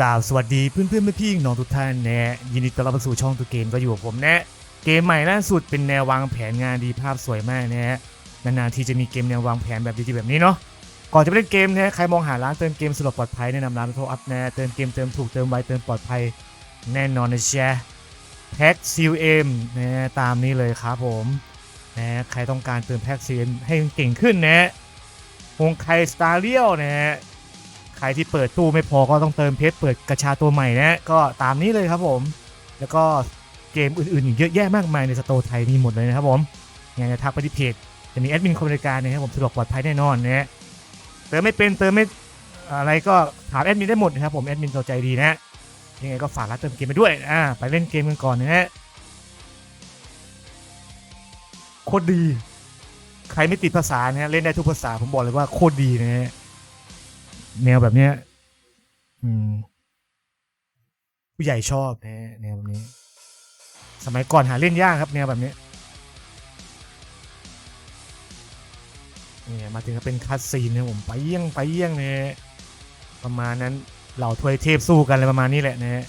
กล่าวสวัสดีเพื่อนเพื่อนๆพี่ๆน้องทุกท่านนะยินดีต้อนรับสู่ช่องตัวเกมก็อยู่กับผมนะเกมใหม่ล่าสุดเป็นแนววางแผนงานดีภาพสวยมากนะฮะนานๆทีจะมีเกมแนววางแผนแบบดีๆแบบนี้เนาะก่อนจะไปเล่นเกมนะใครมองหาร้านเติมเกมสะดวกปลอดภัยแนะนำร้านโทรอัพนะเติมเกมเติมถูกเติมไวเติมปลอดภัยแน่นอนนะแชร์แพ็กซิลเอ็มนะตามนี้เลยครับผมนะใครต้องการเติมแพ็กซิลให้เก่งขึ้นนะฮวงไคสตาร์เลียวนะฮะ ครที่เปิดตู้ไม่พอก็ต้องเติมเพชรเปิดกระชาตัวใหม่นะก็ตามนี้เลยครับผม แล้วก็เกมอื่นๆอีกเยอะแยะมากมายในสโตร์ไทยมีหมดเลยนะครับผมยังไงจะทักไปที่เพจจะมีแอดมินคอมบริการนะครับผมสะดวกปลอดภัยแน่นอนนะเติมไม่เป็นเติมไม่อะไรก็ถามแอดมินได้หมดนะครับผมแอดมินตัวใจดีนะยังไงก็ฝากร้านเติมเกมไปด้วยอ่าไปเล่นเกมกันก่อนนะฮะโคตรดี ใครไม่ติดภาษาเนะฮะเล่นได้ทุกภาษาผมบอกเลยว่าโคตรดีนะฮะ แนวแบบเนี้ย อืม ผู้ใหญ่ชอบนะแนวแบบนี้ สมัยก่อนหาเล่นยากครับ แนวแบบนี้เนี่ยมาถึงก็เป็นคัสซีนนะผมไปเยี่ยงไปเยี่ยงเนี่ยประมาณนั้นเหล่าทวยเทพสู้กันอะไรประมาณนี้แหละนะฮะ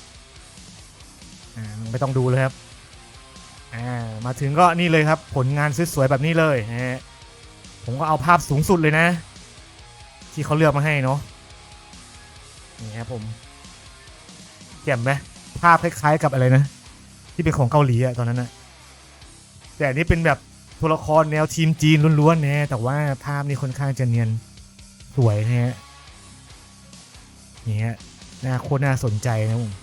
อ่าไม่ต้องดูเลยครับามาถึงก็นี่เลยครับ ผลงานสวยๆแบบนี้เลยนะฮะผมก็เอาภาพสูงสุดเลยนะ ที่เขาเลือกมาให้เนาะ นี่ครับผมแจ่มไหมภาพคล้ายๆกับอะไรนะ ที่เป็นของเกาหลีอะตอนนั้นนะแต่อันนี่เป็นแบบตัวละครแนวทีมจีนล้วนๆนะแต่ว่าภาพนี่ค่อนข้างจะเนียนสวยนะฮะนี่ฮะน่าโคตรน่าสนใจนะผม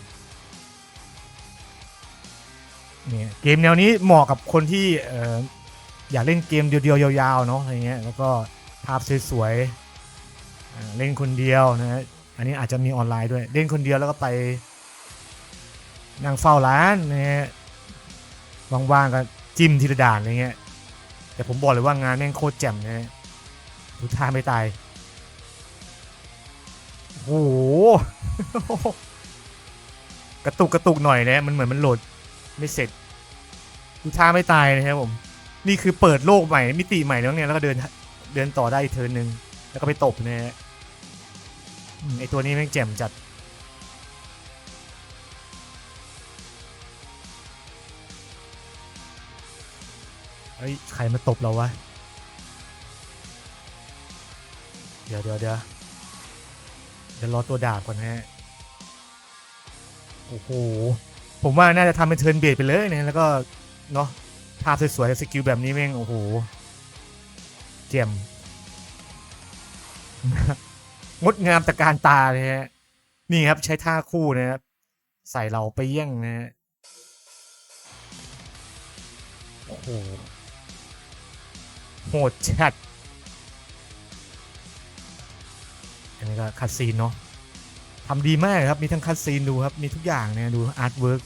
เนี่ยเกมแนวนี้เหมาะกับคนที่เอ่ออยากเล่นเกมเดียวๆยาวๆเนาะอะไรเงี้ยแล้วก็ภาพสวยๆเล่นคนเดียวนะฮะ อันนี้อาจจะมีออนไลน์ด้วย เล่นคนเดียวแล้วก็ไปนั่งเฝ้าร้านนะฮะว่างๆก็จิ้มทีละด่านอะไรเงี้ย แต่ผมบอกเลยว่างานแม่งโคตรแจ่มนะฮะทุกท่าไม่ตาย โอ้โห กระตุกกระตุกหน่อยนะมันเหมือนมันโหลดไม่เสร็จทุกท่าไม่ตายนะครับผม นี่คือเปิดโลกใหม่มิติใหม่แล้วเนี่ยแล้วก็เดินเดินต่อได้อีกเทิร์นหนึ่งแล้วก็ไปตบนะฮะ ไอตัวนี้แม่งแจ่มจัด เฮ้ย ใครมาตบเราวะ เดี๋ยวเดี๋ยวเดี๋ยวเดี๋ยวรอตัวดาบก่อนนะฮะ โอ้โห ผมว่าน่าจะทำเป็นเทิร์นเบดไปเลยนะแล้วก็ เนาะภาพสวยๆสกิลแบบนี้แม่ง โอ้โห เจียม งดงามตะการตาเลยฮะนี่ครับใช้ท่าคู่นะครับใส่เราไปเยี่ยงนะฮะโอ้โหโหดจัดอันนี้ก็คัดซีนเนาะทำดีมากครับมีทั้งคัดซีนดูครับ มีทุกอย่างเนี่ยดูอาร์ตเวิร์ก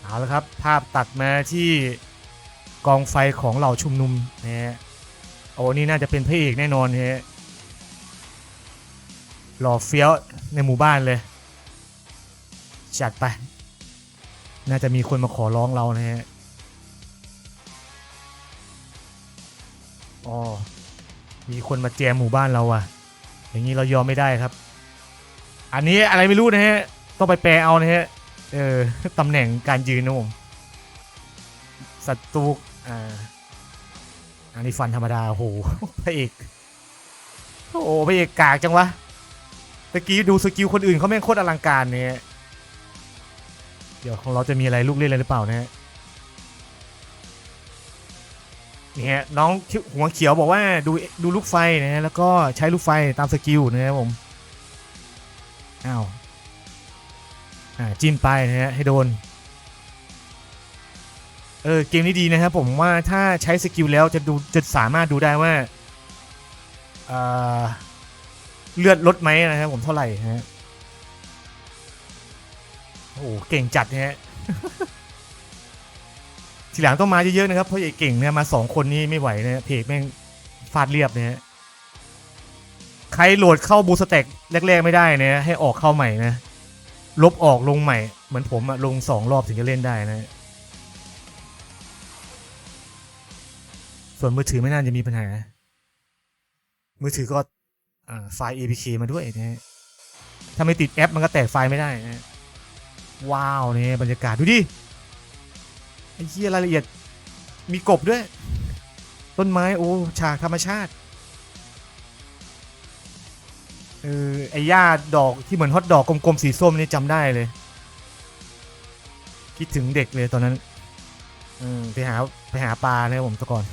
เอาละครับ ภาพตัดมาที่ กองไฟของเหล่าชุมนุมนะฮะโอ้นี่น่าจะเป็นพระเอกแน่นอนฮะหล่อเฟี้ยวในหมู่บ้านเลย จัดไป น่าจะมีคนมาขอร้องเรานะฮะอ๋อมีคนมาแจมหมู่บ้านเราอะอย่างนี้เรายอมไม่ได้ครับ อันนี้อะไรไม่รู้นะฮะ ต้องไปแปลเอานะฮะ เออตำแหน่งการยืนนะผมศัตรู อ่าอันนี้ฟันธรรมดาโหพระเอกโอ้โพระเอกกากจังวะตะกี้ดูสกิลคนอื่นเขาแม่งโคตรอลังการเนี่ยเดี๋ยวของเราจะมีอะไรลูกเล่นอะไรหรือเปล่านะฮะนี่ฮะน้องหัวเขียวบอกว่าดูดูลูกไฟนะฮะแล้วก็ใช้ลูกไฟตามสกิลนะครับผมอ้าวอ่าจิ้มไปนะฮะให้โดน เออเกมนี้ดีนะครับผมว่าถ้าใช้สกิลแล้วจะดูจะสามารถดูได้ว่าเอ่อเลือดลดไหมนะครับผมเท่าไหร่ฮะโอ้โหเก่งจัดนะฮะทีหลังต้องมาเยอะๆนะครับเพราะไอ้เก่งเนี่ยมาสองคนนี้ไม่ไหวนะเพจแม่งฟาดเรียบนะฮะใครโหลดเข้าบูสเต็กแรกๆไม่ได้นะให้ออกเข้าใหม่นะลบออกลงใหม่ เหมือนผมอะลงสองรอบถึงจะเล่นได้นะ ส่วนมือถือไม่น่าจะมีปัญหา มือถือก็ไฟล์ APK มาด้วยนะฮะถ้าไม่ติดแอปมันก็แตกไฟล์ไม่ได้นะฮะว้าวเนี่ยบรรยากาศดูดิไอ้เหี้ยรายละเอียดมีกบด้วย ต้นไม้โอ้ฉากธรรมชาติเออไอ้หญ้าดอกที่เหมือนฮอตดอกกลมๆสีส้มนี่จำได้เลย คิดถึงเด็กเลยตอนนั้น ออไปหาไปหาปลาเนี่ยผมตะก่อน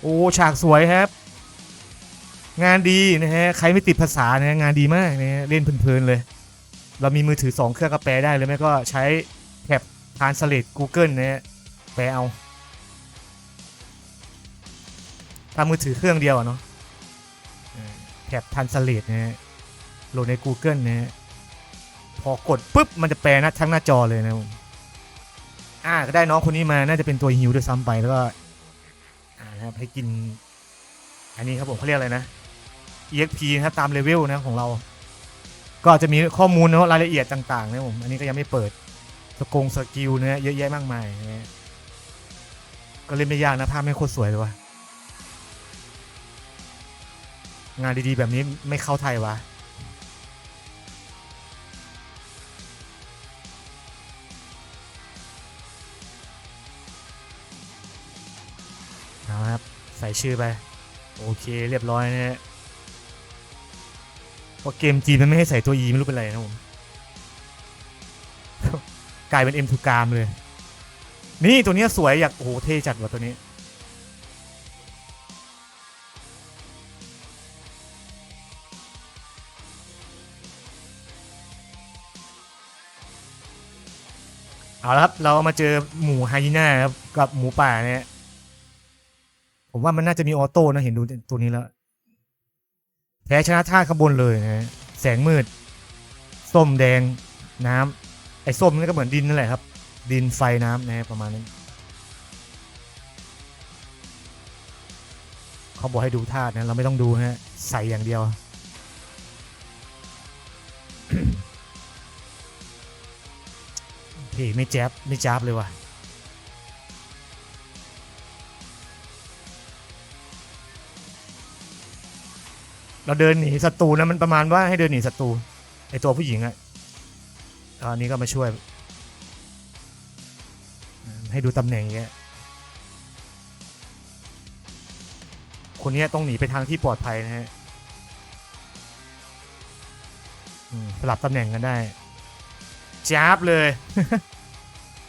โอ้ฉากสวยครับ งานดีนะฮะใครไม่ติดภาษานะฮะงานดีมากนะฮะเล่นเพลินๆเลย เรามีมือถือ2เครื่องก็แปลได้เลยไหมก็ใช้แท็บ Translate Google นะฮะแปลเอาถ้ามือถือเครื่องเดียวเนาะแท็บ Translate นะฮะโหลดใน Google นะฮะพอกดปุ๊บมันจะแปลนะทั้งหน้าจอเลยนะผม อ่าก็ได้น้องคนนี้มาน่าจะเป็นตัวฮิวด้วยซ้ำไปแล้วก็อ่านะครับให้กิน อันนี้ครับผมเขาเรียกอะไรนะ EXP นะครับตามเลเวลนะของเรา ก็จะมีข้อมูลนะรายละเอียดต่างๆนะผมอันนี้ก็ยังไม่เปิดสกงสกิลนะฮะเยอะแยะมากมายนะฮะก็เล่นไม่ยากนะภาพไม่โคตรสวยเลยวะงานดีๆแบบนี้ไม่เข้าไทยวะ ชื่อไป โอเคเรียบร้อยนะฮะเพราะเกมจีนมันไม่ให้ใส่ตัว E ไม่รู้เป็นไรนะผมกลายเป็น M ทูกามเลย นี่ตัวนี้สวยอยากโอ้โหเท่จัดว่ะตัวนี้ เอาละครับ เรามาเจอหมูไฮยีน่าครับ กับหมูป่าเนี่ย ผมว่ามันน่าจะมีออโต้นะเห็นดูตัวนี้แล้วแพ้ชนะท่าข้างบนเลยนะฮะแสงมืด ส้มแดงน้ำไอ้ส้มนี่ก็เหมือนดินนั่นแหละครับ ดินไฟน้ำนะฮะประมาณนั้นเขาบอกให้ดูธาตุนะเราไม่ต้องดูฮะใส่อย่างเดียวเฮ้ยไม่แจ๊บไม่จับเลยว่ะ เราเดินหนีศัตรูนะมันประมาณว่าให้เดินหนีศัตรูไอตัวผู้หญิงอะอันนี้ก็มาช่วย ให้ดูตำแหน่งเงี้ยคนนี้ต้องหนีไปทางที่ปลอดภัยนะฮะสลับตำแหน่งกันได้จ้าบเลย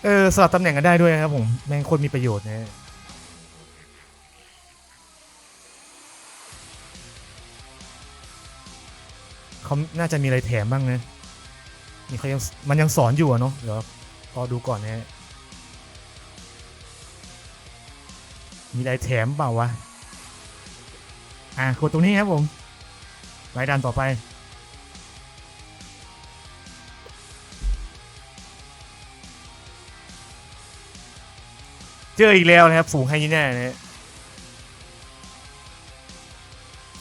เออสลับตำแหน่งกันได้ด้วยครับผม แม่งคนมีประโยชน์นะ เขาน่าจะมีอะไรแถมบ้างนะ นี่เขายังมันยังสอนอยู่อะเนาะ เดี๋ยวรอดูก่อนนะ มีอะไรแถมเปล่าวะ อะกดตรงนี้ครับผมรายดันต่อไป เจออีกแล้วนะครับ ฝูงไฮยีน่านะฮะ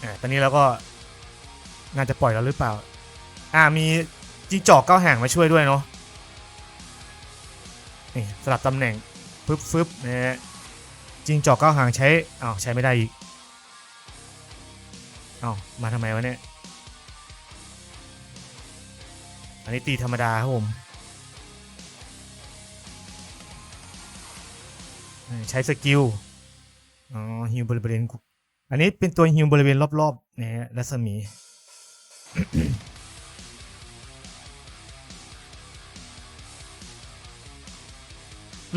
อะตอนนี้เราก็ น่าจะปล่อยแล้วหรือเปล่า อ่ามีจิงจอกเก้าหางมาช่วยด้วยเนาะนี่สลับตำแหน่งฟึบฟึบนะฮะจิงจอกเก้าหางใช้อ้าวใช้ไม่ได้อีกอ้าวมาทำไมวะเนี่ยอันนี้ตีธรรมดาครับผมใช้สกิล อ๋อฮิวบริเวณอันนี้เป็นตัวฮิวบริเวณรอบๆนะฮะรัศมี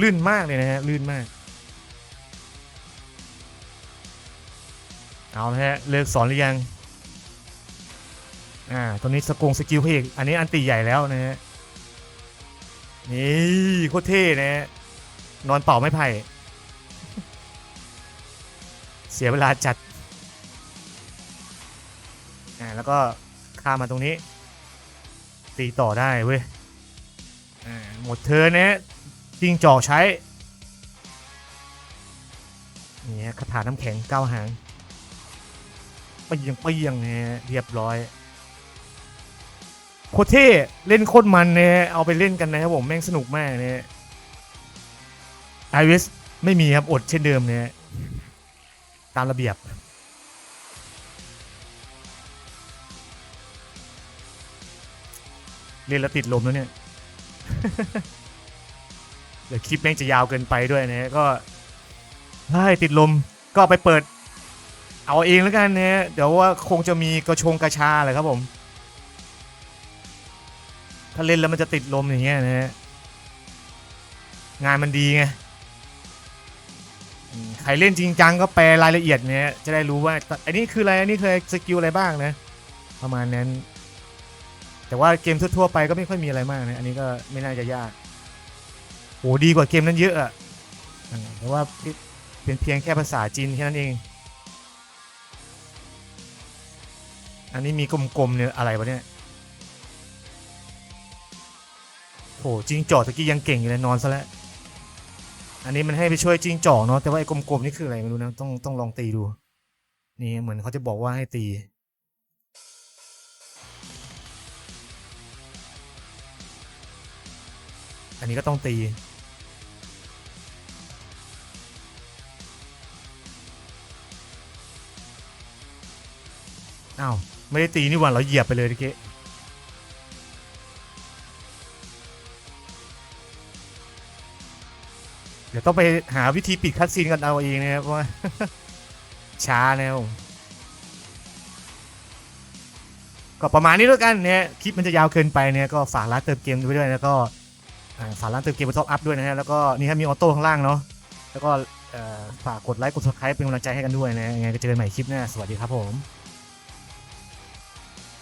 ลื่นมากเลยนะฮะ ลื่นมาก เอาละฮะ เลิกสอนหรือยัง อ่า ตอนนี้สกงสกิลเพกอันนี้อันตีใหญ่แล้วนะฮะ นี่โคตรเท่นะฮะ นอนเป่าไม่ไผ่ เสียเวลาจัด อ่า แล้วก็ ข้ามมาตรงนี้ ตีต่อได้เว้ยอ่าหมดเธอนะฮะจิงจอกใช้นี่คาถาน้ำแข็งเก้าหางไปยังไปยังเนี่ยเรียบร้อยโคตรเท่เล่นโคตรมันเนี่ยเอาไปเล่นกันนะครับผมแม่งสนุกมากเนี่ยไอเวสไม่มีครับอดเช่นเดิมเนี่ยตามระเบียบ เล่นแล้วติดลมแล้วเนี่ย เดี๋ยวคลิปแม่งจะยาวเกินไปด้วยนะฮะก็ใช่ติดลมก็ไปเปิด เอาเองแล้วกันนะฮะเดี๋ยวว่าคงจะมีกระชงกระชาเลยครับผม ถ้าเล่นแล้วมันจะติดลมอย่างเงี้ยนะฮะงานมันดีไงใครเล่นจริงจังก็แปลรายละเอียดเนี่ยจะได้รู้ว่า อันนี้คืออะไร อันนี้คือสกิลอะไรบ้างนะ ประมาณนั้น แต่ว่าเกมทั่วๆไปก็ไม่ค่อยมีอะไรมากนะอันนี้ก็ไม่น่าจะยากโอ้ดีกว่าเกมนั้นเยอะอะแต่ว่าเป็นเพียงแค่ภาษาจีนแค่นั้นเอง อันนี้มีกลมๆเนี่ยอะไรวะเนี่ยโหจิงจอกตะกี้ยังเก่งอยู่เลยนอนซะแล้วอันนี้มันให้ไปช่วยจิงจอกเนาะแต่ว่าไอ้กลมๆนี่คืออะไรไม่รู้นะต้องต้องลองตีดู นี่เหมือนเขาจะบอกว่าให้ตี อันนี้ก็ต้องตี อ้าว ไม่ได้ตีนี่หว่าเราเหยียบไปเลยตะกี้เดี๋ยวต้องไปหาวิธีปิดคัดซีนกันเอาเองนะครับว่า ช้าแล้วก็ประมาณนี้แล้วกันเนี่ยคลิปมันจะยาวเกินไปเนี่ยก็ฝากร้านเติมเกมด้วยแล้วก็ สารล้านเติมเกมบนท็อปอัพด้วยนะฮะแล้วก็นี่ฮะมีออโต้ข้างล่างเนาะแล้วก็ฝากกดไลค์กดซับสไครป์เป็นกำลังใจให้กันด้วยนะยังไงก็เจอกันใหม่คลิปหน้าสวัสดีครับผม